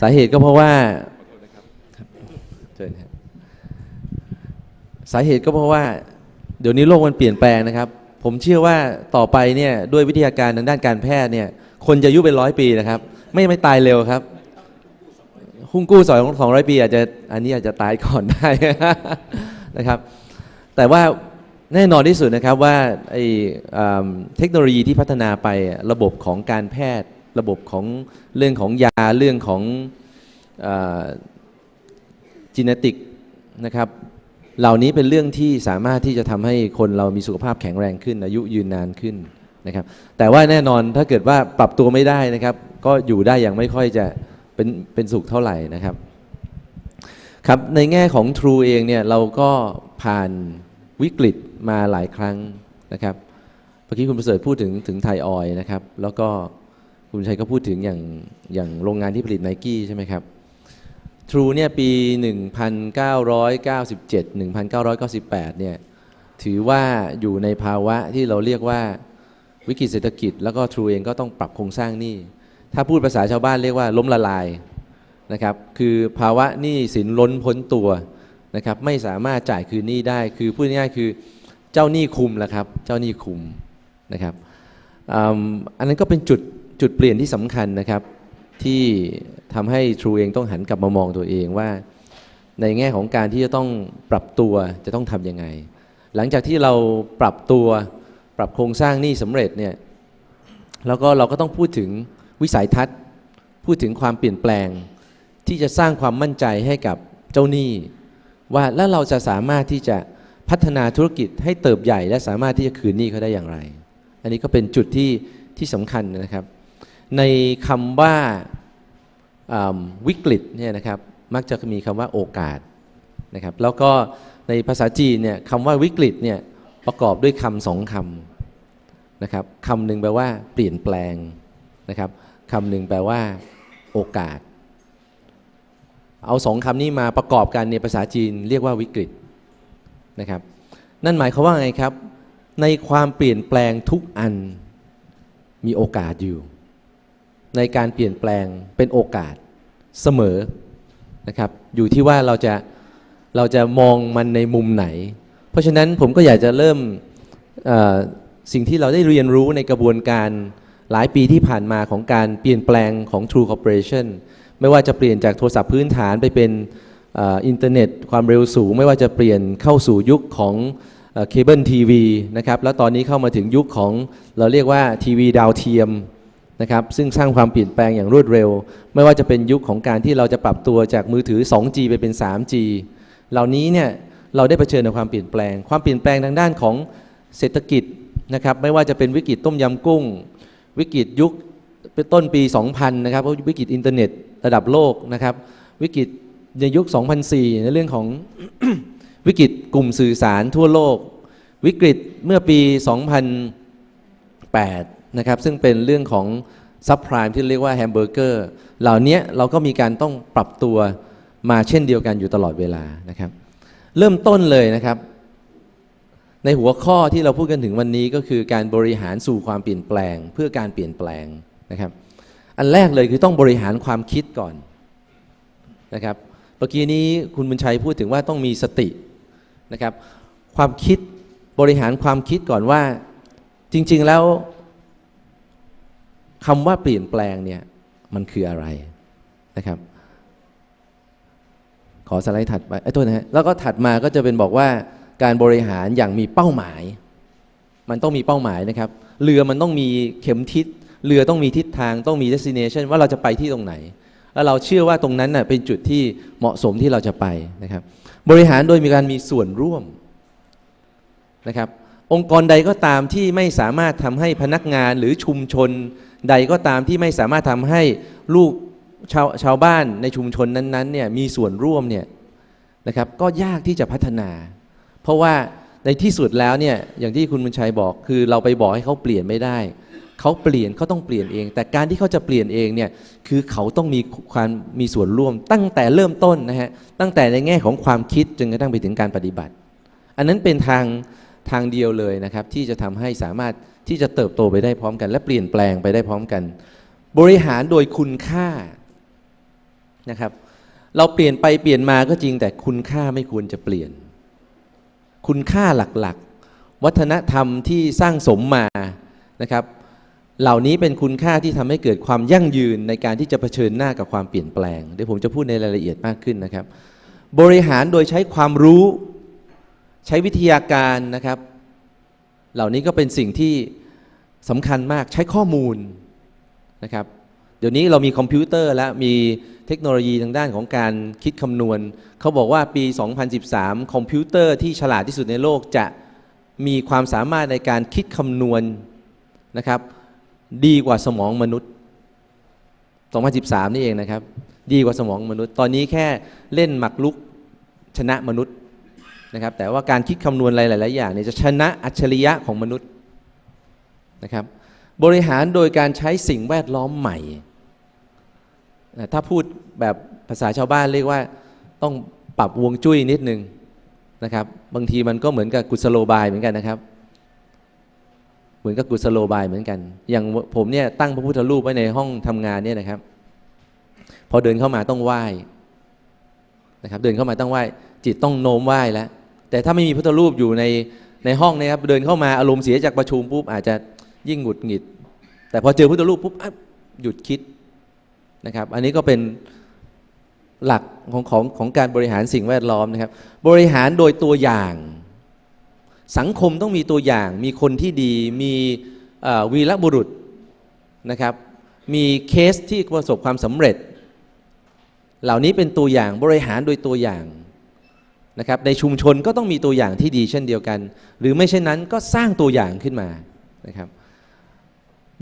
สาเหตุก็เพราะว่าเชิญครับสาเหตุก็เพราะว่า เดี๋ยวนี้โลกมันเปลี่ยนแปลงนะครับ ผมเชื่อว่าต่อไปเนี่ยด้วยวิทยาการทางด้านการแพทย์เนี่ย คนจะอายุเป็นร้อยปีนะครับ ไม่ไม่ตายเร็วครับหุ้งกู้สองสองร้อยปีอาจจะอันนี้อาจจะตายก่อนได้นะครับ แต่ว่าแน่นอนที่สุดนะครับว่าไอ้อ่าเทคโนโลยีที่พัฒนาไประบบของการแพทย์ ระบบของเรื่องของยาเรื่องของจีเนติกนะครับ เหล่านี้เป็นเรื่องที่สามารถที่จะทำให้คนเรามีสุขภาพแข็งแรงขึ้น อายุยืนนานขึ้นนะครับ แต่ว่าแน่นอนถ้าเกิดว่าปรับตัวไม่ได้นะครับ ก็อยู่ได้อย่างไม่ค่อยจะเป็นเป็นสุขเท่าไหร่นะครับครับในแง่ของ True เองเนี่ยเราก็ผ่านวิกฤตมาหลายครั้งนะครับเมื่อกี้คุณประเสริฐพูดถึงถึงไทยออยนะครับ แล้วก็ คุณชัยก็พูดถึงอย่างอย่างโรงงานที่ผลิตไนกี้ใช่ไหมครับ True เนี่ยปี 1997 1998 เนี่ยถือว่าอยู่ในภาวะที่เราเรียกว่าวิกฤตเศรษฐกิจ แล้วก็ True เองก็ต้องปรับโครงสร้างหนี้ ถ้าพูดภาษาชาวบ้านเรียกว่าล้มละลายนะครับคือภาวะหนี้สินล้นพ้นตัวนะครับไม่สามารถจ่ายคืนหนี้ได้ คือพูดง่ายๆคือเจ้าหนี้คุมแหละครับเจ้าหนี้คุมนะครับออันนั้นก็เป็นจุด จุดเปลี่ยนที่สำคัญนะครับ ที่ทำให้ True เองต้องหันกลับมามองตัวเองว่า ในแง่ของการที่จะต้องปรับตัวจะต้องทำยังไง หลังจากที่เราปรับตัวปรับโครงสร้างหนี้สำเร็จเนี่ยแล้วก็เราก็ต้องพูดถึงวิสัยทัศน์ พูดถึงความเปลี่ยนแปลง ที่จะสร้างความมั่นใจให้กับเจ้าหนี้ ว่าแล้วเราจะสามารถที่จะพัฒนาธุรกิจให้เติบใหญ่ และสามารถที่จะคืนหนี้เขาได้อย่างไร อันนี้ก็เป็นจุดที่ที่สำคัญนะครับ ในคำว่าอ่าวิกฤตเนี่ยนะครับมักจะมีคำว่าโอกาสนะครับแล้วก็ในภาษาจีนเนี่ยคำว่าวิกฤตเนี่ยประกอบด้วยคำสองคำนะครับคำหนึ่งแปลว่าเปลี่ยนแปลงนะครับคำหนึ่งแปลว่าโอกาส เอาสองคำนี้มาประกอบกันในภาษาจีนเรียกว่าวิกฤตนะครับนั่นหมายความว่าไงครับ ในความเปลี่ยนแปลงทุกอันมีโอกาสอยู่ ในการเปลี่ยนแปลงเป็นโอกาสเสมอนะครับ อยู่ที่ว่าเราจะเราจะมองมันในมุมไหน เพราะฉะนั้นผมก็อยากจะเริ่มสิ่งที่เราได้เรียนรู้ในกระบวนการหลายปีที่ผ่านมาของการเปลี่ยนแปลงของ True Corporation ไม่ว่าจะเปลี่ยนจากโทรศัพท์พื้นฐานไปเป็นอินเทอร์เน็ตความเร็วสูง ไม่ว่าจะเปลี่ยนเข้าสู่ยุคของเคเบิลทีวีนะครับแล้วตอนนี้เข้ามาถึงยุคของเราเรียกว่าทีวีดาวเทียม นะครับซึ่งสร้างความเปลี่ยนแปลงอย่างรวดเร็ว ไม่ว่าจะเป็นยุคของการที่เราจะปรับตัวจากมือถือ 2G ไปเป็น 3G เหล่านี้เนี่ยเราได้เผชิญกับความเปลี่ยนแปลง ความเปลี่ยนแปลงทางด้านของเศรษฐกิจนะครับไม่ว่าจะเป็นวิกฤตต้มยำกุ้ง วิกฤตยุคเป็นต้นปี 2000 นะครับวิกฤตอินเทอร์เน็ตระดับโลกนะครับวิกฤตในยุค 2004 ในเรื่องของวิกฤตกลุ่มสื่อสารทั่วโลก วิกฤตเมื่อปี 2008 นะครับซึ่งเป็นเรื่องของซับไพรม์ที่เรียกว่าแฮมเบอร์เกอร์เหล่านี้เราก็มีการต้องปรับตัวมาเช่นเดียวกันอยู่ตลอดเวลานะครับ เริ่มต้นเลยนะครับ ในหัวข้อที่เราพูดกันถึงวันนี้ก็คือการบริหารสู่ความเปลี่ยนแปลง เพื่อการเปลี่ยนแปลงนะครับ อันแรกเลยคือต้องบริหารความคิดก่อนนะครับเมื่อกี้นี้คุณบุญชัยพูดถึงว่าต้องมีสตินะครับ ความคิดบริหารความคิดก่อนว่าจริง ๆ แล้ว คำว่าเปลี่ยนแปลงเนี่ยมันคืออะไรนะครับ ขอสไลด์ถัดไปไอ้ตัวนะฮะแล้วก็ถัดมาก็จะเป็นบอกว่าการบริหารอย่างมีเป้าหมาย มันต้องมีเป้าหมายนะครับ เรือมันต้องมีเข็มทิศเรือต้องมีทิศทางต้องมี destination ว่าเราจะไปที่ตรงไหน แล้วเราเชื่อว่าตรงนั้นน่ะเป็นจุดที่เหมาะสมที่เราจะไปนะครับ บริหารโดยมีการมีส่วนร่วมนะครับ องค์กรใดก็ตามที่ไม่สามารถทำให้พนักงานหรือชุมชน ใดก็ตามที่ไม่สามารถทำให้ลูกชาวชาวบ้านในชุมชนนั้นๆเนี่ยมีส่วนร่วมเนี่ยนะครับก็ยากที่จะพัฒนา เพราะว่าในที่สุดแล้วเนี่ยอย่างที่คุณบุญชัยบอกคือเราไปบอกให้เขาเปลี่ยนไม่ได้เขาเปลี่ยนเขาต้องเปลี่ยนเอง แต่การที่เขาจะเปลี่ยนเองเนี่ยคือเขาต้องมีความมีส่วนร่วม ตั้งแต่เริ่มต้นนะฮะตั้งแต่ในแง่ของความคิดจนกระทั่งไปถึงการปฏิบัติ อันนั้นเป็นทางทางเดียวเลยนะครับที่จะทำให้สามารถ ที่จะเติบโตไปได้พร้อมกัน และเปลี่ยนแปลงไปได้พร้อมกัน บริหารโดยคุณค่านะครับ เราเปลี่ยนไปเปลี่ยนมาก็จริงแต่คุณค่าไม่ควรจะเปลี่ยน คุณค่าหลักๆ วัฒนธรรมที่สร้างสมมานะครับ เหล่านี้เป็นคุณค่าที่ทำให้เกิดความยั่งยืนในการที่จะเผชิญหน้ากับความเปลี่ยนแปลงเดี๋ยวผมจะพูดในรายละเอียดมากขึ้นนะครับ บริหารโดยใช้ความรู้ ใช้วิทยาการนะครับ เหล่านี้ก็เป็นสิ่งที่สำคัญมากใช้ข้อมูลนะครับเดี๋ยวนี้เรามีคอมพิวเตอร์และมีเทคโนโลยีทางด้านของการคิดคำนวณ เขาบอกว่าปี 2013 คอมพิวเตอร์ที่ฉลาดที่สุดในโลกจะมีความสามารถในการคิดคำนวณนะครับ ดีกว่าสมองมนุษย์ 2013 นี่เองนะครับ ดีกว่าสมองมนุษย์ ตอนนี้แค่เล่นหมักลุกชนะมนุษย์ นะครับแต่ว่าการคิดคำนวณอะไรหลาย ๆ อย่างเนี่ยจะชนะอัจฉริยะของมนุษย์นะครับบริหารโดยการใช้สิ่งแวดล้อมใหม่ ถ้าพูดแบบภาษาชาวบ้านเรียกว่าต้องปรับวงจุ้ยนิดนึงนะครับบางทีมันก็เหมือนกับกุศโลบายเหมือนกันนะครับ เหมือนกับกุศโลบายเหมือนกัน อย่างผมเนี่ยตั้งพระพุทธรูปไว้ในห้องทำงานเนี่ยนะครับ พอเดินเข้ามาต้องไหว้นะครับเดินเข้ามาต้องไหว้จิตต้องโน้มไหว้แล้ว แต่ถ้าไม่มีพุทธรูปอยู่ในในห้องนะครับเดินเข้ามาอารมณ์เสียจากประชุมปุ๊บอาจจะยิ่งหงุดหงิด แต่พอเจอพุทธรูปปุ๊บหยุดคิดนะครับ อันนี้ก็เป็นหลักของของของการบริหารสิ่งแวดล้อมนะครับ บริหารโดยตัวอย่าง สังคมต้องมีตัวอย่าง มีคนที่ดี มีวีรบุรุษนะครับ มีเคสที่ประสบความสำเร็จ เหล่านี้เป็นตัวอย่างบริหารโดยตัวอย่าง นะครับในชุมชนก็ต้องมีตัวอย่างที่ดีเช่นเดียวกัน หรือไม่เช่นนั้นก็สร้างตัวอย่างขึ้นมานะครับ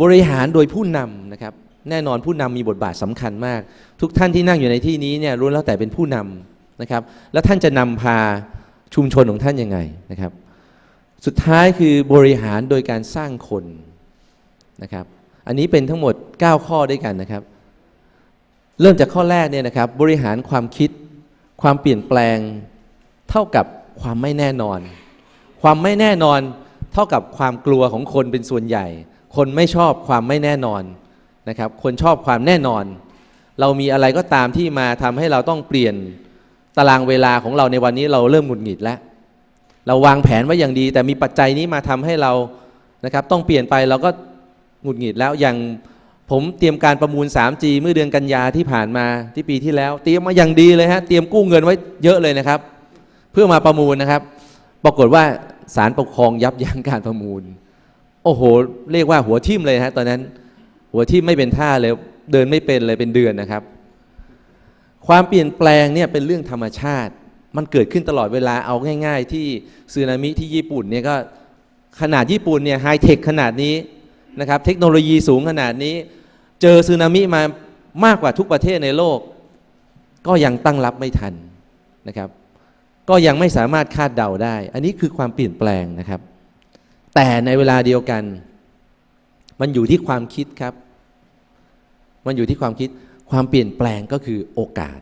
บริหารโดยผู้นำนะครับแน่นอนผู้นำมีบทบาทสำคัญมาก ทุกท่านที่นั่งอยู่ในที่นี้เนี่ยล้แล้วแต่เป็นผู้นำนะครับแล้วท่านจะนำพาชุมชนของท่านยังไงนะครับสุดท้ายคือบริหารโดยการสร้างคนนะครับอันนี้เป็นทั้งหมด 9 ข้อด้วยกันนะครับ เริ่มจากข้อแรกเนี่ยนะครับบริหารความคิดความเปลี่ยนแปลง เท่ากับความไม่แน่นอน ความไม่แน่นอน เท่ากับความกลัวของคนเป็นส่วนใหญ่ คนไม่ชอบความไม่แน่นอนนะครับ คนชอบความแน่นอน เรามีอะไรก็ตามที่มาทำให้เราต้องเปลี่ยนตารางเวลาของเราในวันนี้เราเริ่มหงุดหงิดแล้ว เราวางแผนไว้อย่างดี แต่มีปัจจัยนี้มาทำให้เรานะครับต้องเปลี่ยนไปเราก็หงุดหงิดแล้วอย่างผมเตรียมการประมูล 3G เมื่อเดือนกันยาที่ผ่านมาที่ปีที่แล้ว เตรียมมาอย่างดีเลยฮะเตรียมกู้เงินไว้เยอะเลยนะครับ เพื่อมาประมูลนะครับ ปรากฏว่าศาลปกครองยับยั้งการประมูล โอ้โห เรียกว่าหัวทิ่มเลยฮะตอนนั้น หัวทิ่มไม่เป็นท่าเลยเดินไม่เป็นเลยเป็นเดือนนะครับ ความเปลี่ยนแปลงเนี่ยเป็นเรื่องธรรมชาติ มันเกิดขึ้นตลอดเวลาเอาง่าย ๆ ที่สึนามิที่ญี่ปุ่นเนี่ยก็ขนาดญี่ปุ่นเนี่ยไฮเทคขนาดนี้นะครับ เทคโนโลยีสูงขนาดนี้ เจอสึนามิมามากกว่าทุกประเทศในโลก ก็ยังตั้งรับไม่ทันนะครับ ก็ยังไม่สามารถคาดเดาได้ อันนี้คือความเปลี่ยนแปลงนะครับ แต่ในเวลาเดียวกัน มันอยู่ที่ความคิดครับ มันอยู่ที่ความคิด ความเปลี่ยนแปลงก็คือโอกาส